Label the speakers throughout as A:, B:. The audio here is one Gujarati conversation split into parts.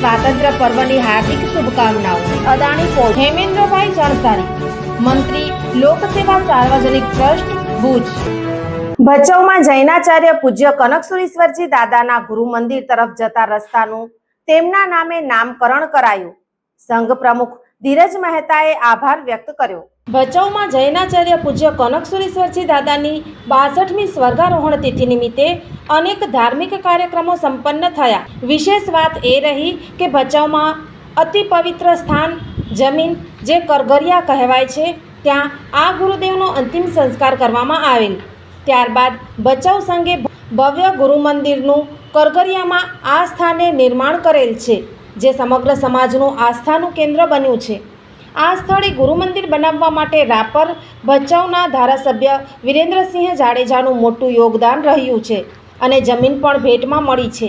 A: સ્વાતંત્ર્ય પર્વની હાર્દિક શુભકામનાઓ. અદાણી પોર્ટ હેમેન્દ્રભાઈ જણસારી મંત્રી લોકસેવા સાર્વજનિક ટ્રસ્ટ, ભુજ. ભચાઉમાં જૈનાચાર્ય પૂજ્ય કનકસુરેશ્વરજી દાદાના ગુરુ મંદિર તરફ જતા રસ્તાનું તેમના નામે નામકરણ કરાયું. સંઘ પ્રમુખ ધીરજ મહેતાએ આભાર વ્યક્ત કર્યો. ભચાઉમાં જૈનાચાર્ય પૂજ્ય કનકસુરેશ્વરજી દાદાની બાસઠમી સ્વર્ગારોહણ તિથિ નિમિત્તે અનેક ધાર્મિક કાર્યક્રમો સંપન્ન થયા. વિશેષ વાત એ રહી કે ભચાઉમાં અતિ પવિત્ર સ્થાન, જમીન જે કરગરિયા કહેવાય છે, ત્યાં આ ગુરુદેવનો અંતિમ સંસ્કાર કરવામાં આવેલ. ત્યારબાદ ભચાઉ સંઘે ભવ્ય ગુરુ મંદિરનું કરગરિયામાં આ સ્થાને નિર્માણ કરેલ છે, જે સમગ્ર સમાજનું આસ્થાનું કેન્દ્ર બન્યું છે. આ સ્થળે ગુરુ મંદિર બનાવવા માટે રાપર ભચાઉના ધારાસભ્ય વિરેન્દ્રસિંહ જાડેજાનું મોટું યોગદાન રહ્યું છે અને જમીન પણ ભેટમાં મળી છે.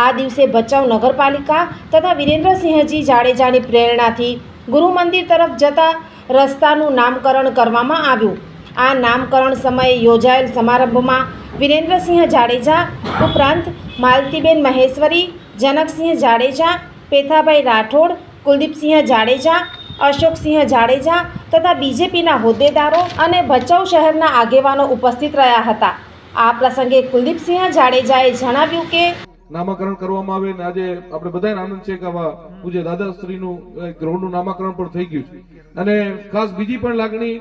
A: આ દિવસે ભચાઉ નગરપાલિકા તથા વિરેન્દ્રસિંહજી જાડેજાની પ્રેરણાથી ગુરુ મંદિર તરફ જતા રસ્તાનું નામકરણ કરવામાં આવ્યું. આ નામકરણ સમયે યોજાયેલ સમારંભમાં વિરેન્દ્રસિંહ જાડેજા ઉપરાંત માલતીબેન મહેશ્વરી, જનકસિંહ જાડેજા, પેથાભાઈ રાઠોડ, કુલદીપસિંહ જાડેજા અશોકસિંહ જાડેજા તથા બીજેપીના હોદ્દેદારો અને ભચાઉ શહેરના આગેવાનો ઉપસ્થિત રહ્યા હતા. આ પ્રસંગે કુલદીપસિંહ જાડેજાએ જણાવ્યું કે
B: નામકરણ કરવામાં આવે ને આજે આપણે બધાને આનંદ છે કે પૂજ્ય દાદાશ્રીનું અ, નામકરણ પણ થઈ ગયું છે. અને ખાસ બીજી પણ લાગણી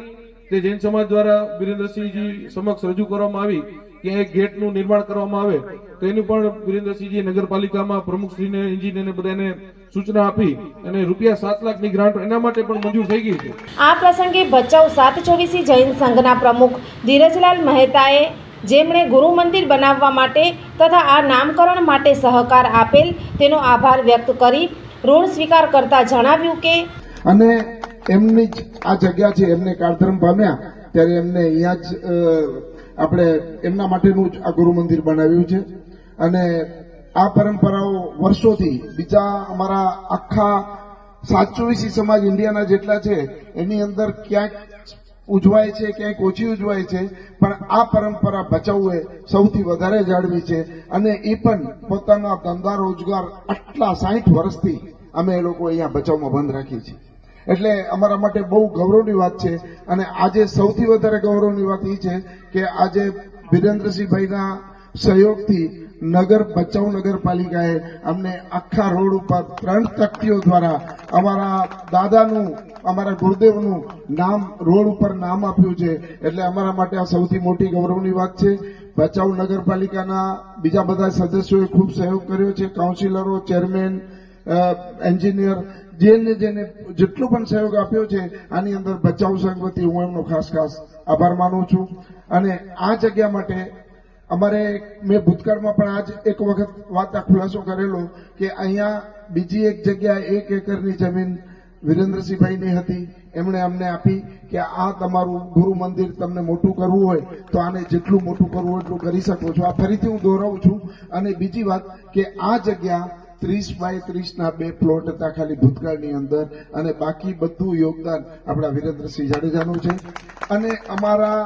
B: તે જૈન સમાજ દ્વારા વિરેન્દ્રસિંહજી સમક્ષ રજૂ કરવામાં આવી કે એક ગેટનું નિર્માણ કરવામાં આવે તો એની પણ વિરેન્દ્રસિંહજી નગરપાલિકામાં પ્રમુખશ્રીને એન્જિનિયરને બધાને સૂચના આપી અને રૂપિયા સાત લાખની ગ્રાન્ટ એના માટે પણ મંજૂર થઈ ગઈ છે.
A: આ પ્રસંગે ભચાઉ સાત ચોવીસી જૈન સંઘના પ્રમુખ ધીરજલાલ મહેતાએ જેમણે ગુરુ મંદિર બનાવવા માટે તથા આ નામકરણ માટે સહકાર આપેલ તેનો આભાર વ્યક્ત કરી ઋણ સ્વીકાર કરતા જણાવ્યું કે
C: અને એમની આ જગ્યા છે એમને કાળધર્મ પામ્યા ત્યારે એમને અહીંયા જ આપણે એમના માટેનું જ આ ગુરુ મંદિર બનાવ્યું છે. અને આ પરંપરાઓ વર્ષોથી બીજા અમારા આખા સાતચોવીસી સમાજ ઇન્ડિયાના જેટલા છે, એની અંદર ક્યાંક ઉજવાય છે, ક્યાંક ઓછી ઉજવાય છે, પણ આ પરંપરા બચાવવે સૌથી વધારે જાળવી છે. અને એ પણ પોતાના ધંધા રોજગાર આટલા સાઠ વર્ષથી અમે એ લોકો અહીંયા બચાવમાં બંધ રાખીએ છે એટલે અમારા માટે બહુ ગૌરવની વાત છે. અને આજે સૌથી વધારે ગૌરવની વાત એ છે કે આજે વિરેન્દ્રસિંહભાઈના સહયોગથી નગર ભચાઉ નગરપાલિકાએ અમને આખા રોડ ઉપર ત્રણ તકતીઓ દ્વારા અમારા દાદાનું, અમારા ગુરુદેવનું નામ, રોડ ઉપર નામ આપ્યું છે. એટલે અમારા માટે આ સૌથી મોટી ગૌરવની વાત છે. ભચાઉ નગરપાલિકાના બીજા બધા સદસ્યોએ ખૂબ સહયોગ કર્યો છે. કાઉન્સિલરો, ચેરમેન એન્જિનિયર, જેને જેને જેટલો પણ સહયોગ આપ્યો છે, આની અંદર બચાવ સંઘ વતી હું એમનો ખાસ ખાસ આભાર માનું છું. અને આ જગ્યા માટે અમારે મેં ભૂતકાળમાં પણ આજ એક વખત વાત ખુલાસો કરેલો કે અહીંયા બીજી એક જગ્યાએ એક એકરની જમીન વિરેન્દ્રસિંહભાઈની હતી. એમણે અમને આપી કે આ તમારું ગુરુ મંદિર તમને મોટું કરવું હોય તો આને જેટલું મોટું કરવું હોય એટલું કરી શકો છો. આ ફરીથી હું દોહરાવું છું. અને બીજી વાત કે આ જગ્યા ત્રીસ બાય ત્રીસના બે પ્લોટ હતા ખાલી ભૂતકાળની અંદર અને બાકી બધું યોગદાન આપણા વિરેન્દ્રસિંહ જાડેજાનું છે. અને અમારા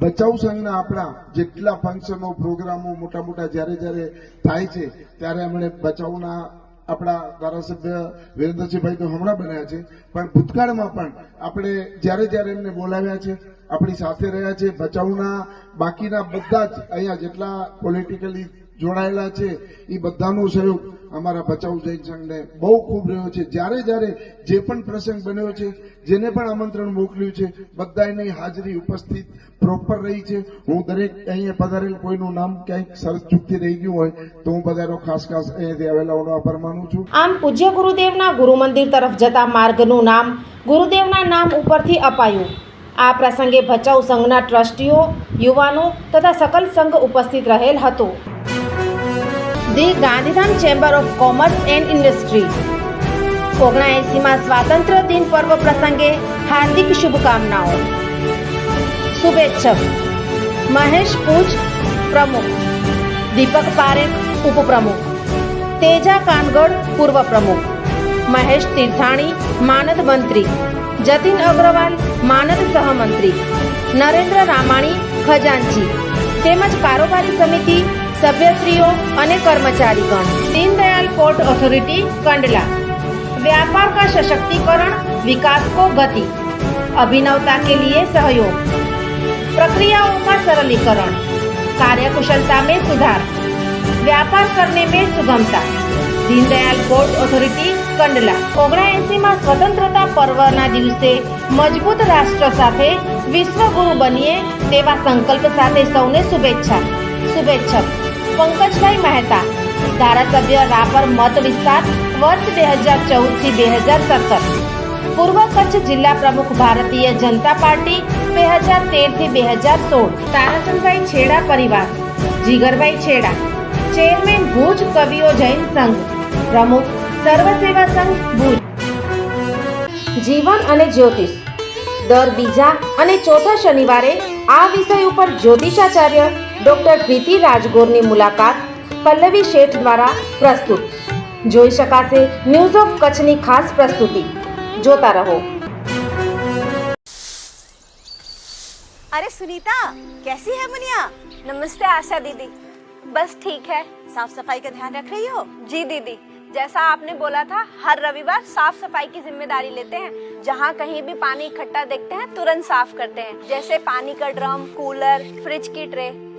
C: બચાવ સંઘના આપણા જેટલા ફંક્શનો પ્રોગ્રામો મોટા મોટા જ્યારે જ્યારે થાય છે, ત્યારે અમને બચાવના આપણા ધારાસભ્ય વિરેન્દ્રસિંહભાઈ તો હમણાં બન્યા છે. પણ ભૂતકાળમાં પણ આપણે જ્યારે જ્યારે એમને બોલાવ્યા છે, આપણી સાથે રહ્યા છે, બચાવના બાકીના બધા જ અહીંયા જેટલા પોલિટિકલી જોડાયેલા છે. એ બધાનો સહયોગ અમારા બચાવ જૈન સંઘને બહુ ખૂબ રહ્યો છે. જ્યારે જ્યારે જે પણ પ્રસંગ બન્યો છે, જેને પણ આમંત્રણ મોકલ્યું છે બધાની હાજરી ઉપસ્થિત પ્રોપર રહી છે. હું દરેક અહીંયા પધારેલ કોઈનું નામ ક્યાંક સરસ ચૂકતી રહી ગયું હોય, તો હું પધારો ખાસ ખાસ અહીંયાથી આવેલાઓનો આભાર માનું છું.
A: આમ પૂજ્ય ગુરુદેવના ગુરુ મંદિર તરફ જતા માર્ગનું નામ ગુરુદેવના નામ ઉપરથી અપાયું. આ પ્રસંગે ભચાઉ સંઘના ટ્રસ્ટીઓ, યુવાનો તથા સકલ સંઘ ઉપસ્થિત રહેલ હતો. The Gandhidham chamber of commerce and industry. ઓગણએંસીમાં સ્વાતંત્ર્ય દિન પર્વ પ્રસંગે હાર્દિક શુભકામનાઓ. શુભેચ્છક. મહેશ પૂજ પ્રમુખ. દીપક પારેખ ઉપપ્રમુખ. તેજા કાનગડ પૂર્વ પ્રમુખ. મહેશ તીર્થાણી, માનદ મંત્રી. જતીન અગ્રવાલ, માનદ સહમંત્રી. નરેન્દ્ર રામાણી, ખજાનચી. તેમજ કારોબારી સમિતિ સભ્યશ્રીઓ અને કર્મચારીગણ દીનદયાલ પોર્ટ ઓથોરિટી કંડલા व्यापार का सशक्तिकरण विकास को गति अभिनवता के लिए सहयोग प्रक्रियाओं का सरलीकरण कार्यकुशलता में सुधार व्यापार करने में सुगमता दीनदयाल पोर्ट ઓથોરિટી કંડલા ઓગણએંસીમાં સ્વતંત્રતા પર્વના દિવસે મજબૂત રાષ્ટ્ર સાથે વિશ્વગુરુ બનીએ તેવા સંકલ્પ સાથે સૌને શુભેચ્છા શુભેચ્છક પંકજભાઈ મહેતા. ધારાસભ્ય રાપર મત વિસ્તાર વર્ષ બે હજાર ચૌદથી બે હજાર સત્તર. પૂર્વ કચ્છ જિલ્લા પ્રમુખ ભારતીય જનતા પાર્ટી બે હજાર તેરથી બે હજાર સોળ. તારાચંદભાઈ છેડા પરિવાર. જીગરભાઈ છેડા. ચેરમેન ભુજ કવિઓ જૈન સંઘ. પ્રમુખ સર્વ સેવા સંઘ ભુજ. જીવન અને જ્યોતિષ. દર બીજા અને ચોથા શનિવારે આ વિષય ઉપર જ્યોતિષાચાર્ય ડોક્ટર પ્રીતિ રાજગોરની મુલાકાત પલ્લવી શેઠ દ્વારા પ્રસ્તુત જોઈ શકાશે ન્યૂઝ ઓફ કચ્છની ખાસ પ્રસ્તુતિ જોતા રહો
D: अरे सुनीता कैसी है मुनिया
E: नमस्ते आशा दीदी बस ठीक है
D: साफ सफाई का ध्यान रख रही हो
E: जी दीदी जैसा आपने बोला था हर रविवार साफ सफाई की जिम्मेदारी लेते हैं जहाँ कहीं भी पानी इकट्ठा देखते हैं तुरंत साफ करते हैं जैसे पानी का ड्रम कूलर फ्रिज की ट्रे